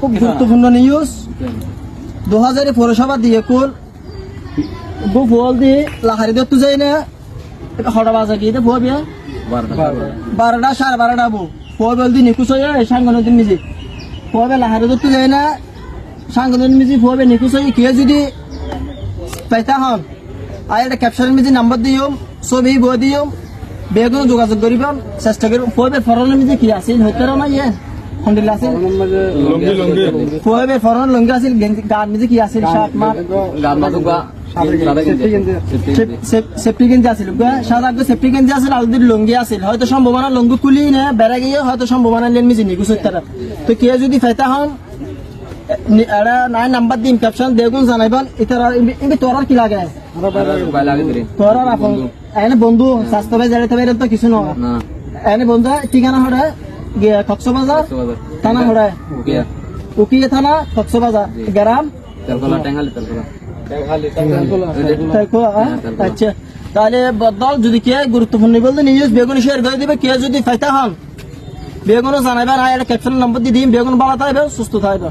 খুব গুরুত্বপূর্ণ নিউজ দু হাজারে পৌরসভা দিয়ে কোল গু ফল দিয়ে লাহারি দত্তু যাই না। হঠাৎ বাজা কি? এটা ফুয়াবিয়া বারোটা। সাড়ে বারোটা বউ। ফুয়া বল দিয়ে নিকুশ হয়ে সাংগনদিন মিজি। ফুয়াবে লাহারি দত্তু যাই না সাংগনদিন মিজি ফুয়াবে নিকুশ হয়ে কে যদি পাইতা হন আর একটা ক্যাপশনের মিজি নাম্বার দিও ছবি বই দিও বেগুন যোগাযোগ করিবাম চেষ্টা করিব। ফুয়াবে ফরনের মিজি কি আছিল হইতে না ইয়ে আছিল লঙ্গি লঙ্গি। ফুয়াবে ফরন লঙ্গি আছিল গেঞ্জি গান মিজি কি আছিল? শার্ট মার সেফটি গেঞ্জি। আছিল। সাদা আগে সেফটি গেঞ্জি আছিল আর যদি আছিল। হয়তো সম্ভাবনা লুঙ্গি খুলি নে বেড়া গিয়ে হয়তো সম্ভাবনা লেন মিজি নিগু সত্যারা তো কে যদি ফেতা হন এটা নাই নাম্বার দিম ক্যাপশন দেগুন জানাইবান। ইতারা তোরার কি লাগে? তোরার আপন এনে বন্ধু স্বাস্থ্য ভাই জানাইতে তো কিছু নয় এনে বন্ধু ঠিকানা হরে গিয়ে কক্সবাজার থানা হড়ায়। উকিয়া থানা কক্সবাজার গ্রাম? আচ্ছা। তাহলে বদল যদি কে গুরুত্বপূর্ণ বলতে নিউজ বেগুন শেয়ার করে দিবে কে যদি ফাইতা হন বেগুনও জানাবেন আর ক্যাপশন নম্বর দিয়ে দিম বেগুন ভালো থাকবে সুস্থ থাকবে